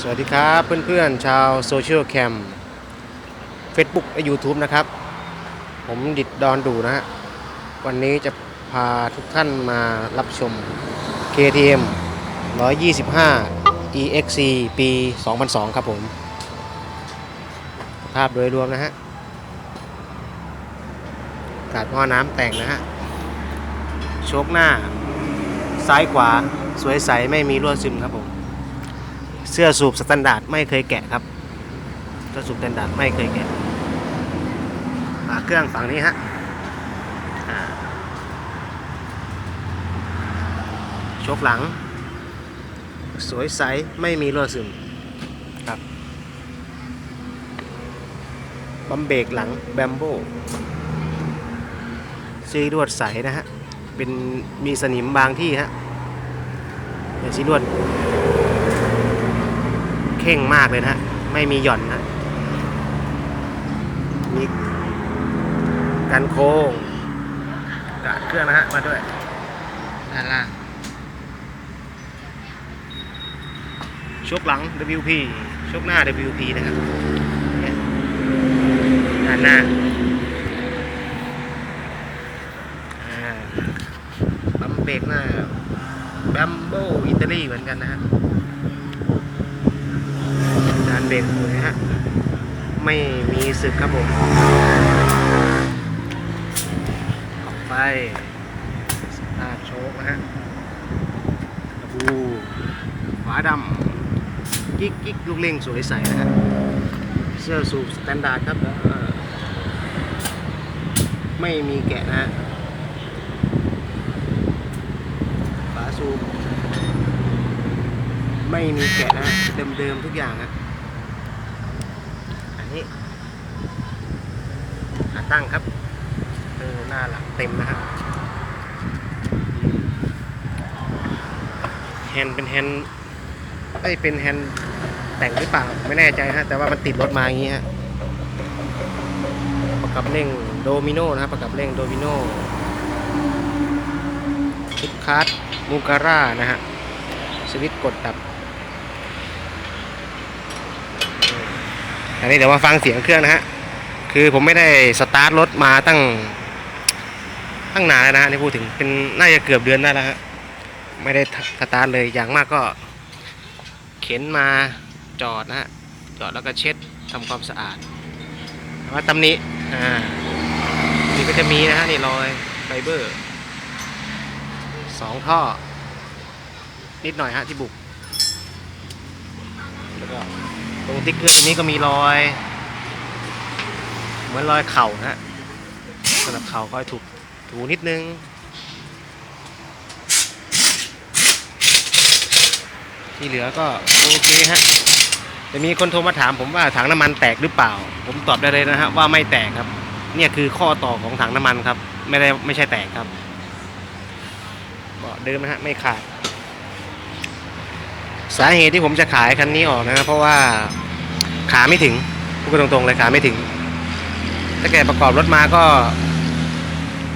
สวัสดีครับเพื่อนๆ ชาวโซเชียลแคม Facebook และ YouTube นะครับ ผมดิดดอนดูนะฮะ วันนี้จะพาทุกท่านมารับชม KTM 125 EXC ปี 2002 ครับผม ภาพโดยรวมนะฮะกาดหม้อน้ำแต่งนะฮะ โชคหน้า ซ้ายขวาสวยใสไม่มีรั่วซึมครับผม เสื้อสูบสแตนดาร์ดไม่เคยแกะครับเสื้อสูบสแตนดาร์ดไม่เคยแกะฝาเครื่องฝั่งนี้ฮะชกหลัง สวยใส ไม่มีรั่วซึมครับบัมเบรกหลังแบมโบซีรวดใสนะฮะ เป็นมีสนิมบางที่ฮะแต่ซีรวด เข่งมากเลยนะฮะไม่มีหย่อนนะมีกันโค้งกาดเครื่องนะฮะมาด้วยด้านล่างชกหลัง WP ชกหน้า WP นะครับเนี่ยด้านหน้าอ่าบัมเบรกหน้าแบมโบอิตาลีเหมือนกันนะฮะจานเบรกมือนะฮะ ไม่มีสึกครับผม ออกไปสตาร์ทโชคนะฮะบูฝาดำกิ๊กกิ๊กลูกเล่งสวยใสนะฮะ เสื้อสูบสแตนดาร์ดครับแล้วไม่มีแกะนะฮะฝาสูบไม่มีแกะนะเดิมๆทุกอย่างฮะอันนี้ ขาตั้งครับเออหน้าหลังเต็มนะฮะแฮนด์เป็นแฮนด์ไอเป็นแฮนด์แต่งหรือเปล่าไม่แน่ใจฮะแต่ว่ามันติดรถมาอย่างงี้ฮะประกับเร่งโดมิโนนะครับประกับเร่งโดมิโนชุดคัสมูการ่านะฮะสวิตช์กดดับอันนี้เดี๋ยวมาฟังเสียงเครื่องนะฮะ คือผมไม่ได้สตาร์ทรถมาตั้ง ตั้งนานแล้วนะนี่พูดถึงเป็นน่าจะเกือบเดือนได้แล้วฮะไม่ได้สตาร์ทเลยอย่างมากก็ เข็นมาจอดนะฮะจอดแล้วก็เช็ดทำความสะอาดว่าตำนี้อ่านี่ก็จะมีนะฮะนี่รอยไฟเบอร์สองท่อ นิดหน่อยฮะที่บุกแล้วก็ตรงติ๊กเกอร์ตรงนี้ก็มีรอย เหมือนรอยเข่านะฮะสำหรับเข่าก็ให้ถูกถูนิดนึงที่เหลือก็โอเคฮะจะมีคนโทรมาถามผมว่าถังน้ำมันแตกหรือเปล่า ผมตอบได้เลยนะฮะว่าไม่แตกครับ เนี่ยคือข้อต่อของถังน้ำมันครับ ไม่ได้ไม่ใช่แตกครับเบาเดิมนะฮะไม่ขาด สาเหตุที่ผมจะขายคันนี้ออกนะครับเพราะว่าขาไม่ถึงพูดตรงๆเลยขาไม่ถึง ถ้าแกประกอบรถมาก็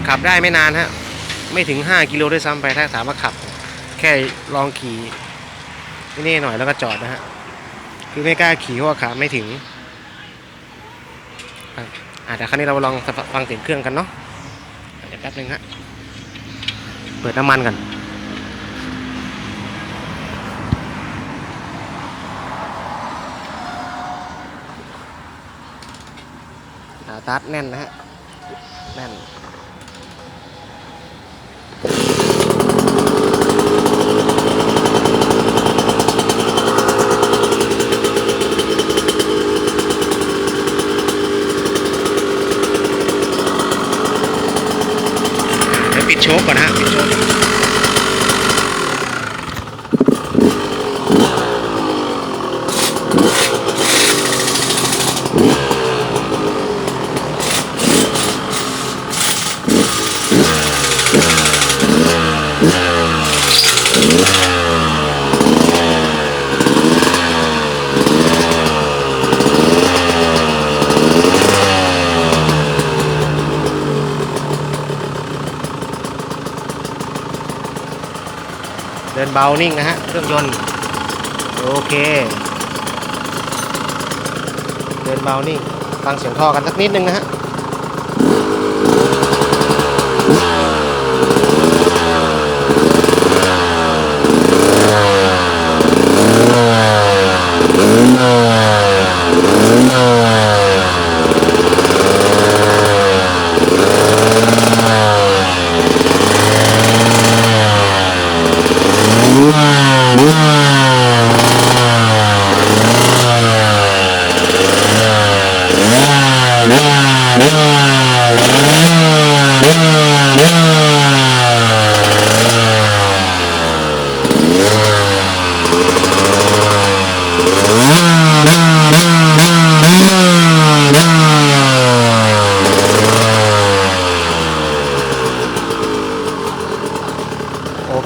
ขับได้ไม่นานฮะ ไม่ถึง 5 กิโลด้วยซ้ำไปถ้าถามว่าขับ แค่ลองขี่นี่หน่อยแล้วก็จอดนะฮะ คือไม่กล้าขี่เพราะว่าขาไม่ถึงครับอะครั้นี้เราลองฟังเสียงเครื่องกันเนาะเดี๋ยวแป๊บนึงฮะ เปิดน้ำมันกัน ขาทัดแน่นนะฮะ แน่น เดินเบานิ่งนะฮะ เครื่องยนต์ โอเค เดินเบานิ่ง ฟังเสียงท่อกันสักนิดนึงนะฮะ โอ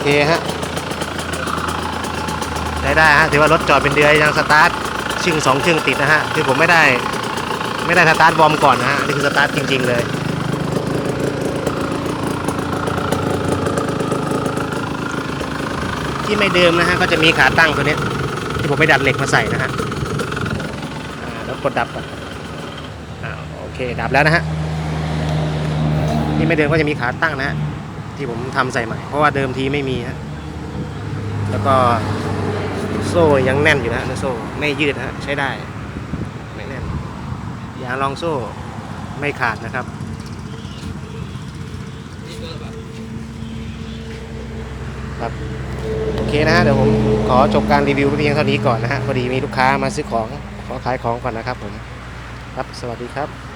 เคฮะได้ได้ฮะถือว่ารถจอดเป็นเดือนยังสตาร์ทชึ่งสองชึ่งติดนะฮะคือผมไม่ได้ ไม่ได้สตาร์ทวอร์มก่อนนะฮะนี่คือสตาร์ทจริง ๆ เลยที่ไม่เดิมนะฮะก็จะมีขาตั้งตัวนี้ที่ผมไปดัดเหล็กมาใส่นะฮะแล้วกดดับก่อนโอเคดับแล้วนะฮะที่ไม่เดิมก็จะมีขาตั้งนะฮะที่ผมทำใส่ใหม่ เพราะว่าเดิมทีไม่มีฮะแล้วก็โซ่ยังแน่นอยู่นะโซ่ไม่ยืดฮะใช้ได้ อะลองโซ่ไม่ขาดนะครับ ครับโอเคนะฮะเดี๋ยวผมขอจบการรีวิวเพียงเท่านี้ก่อนนะฮะพอดีมีลูกค้ามาซื้อของขอขายของก่อนนะครับผมครับสวัสดีครับ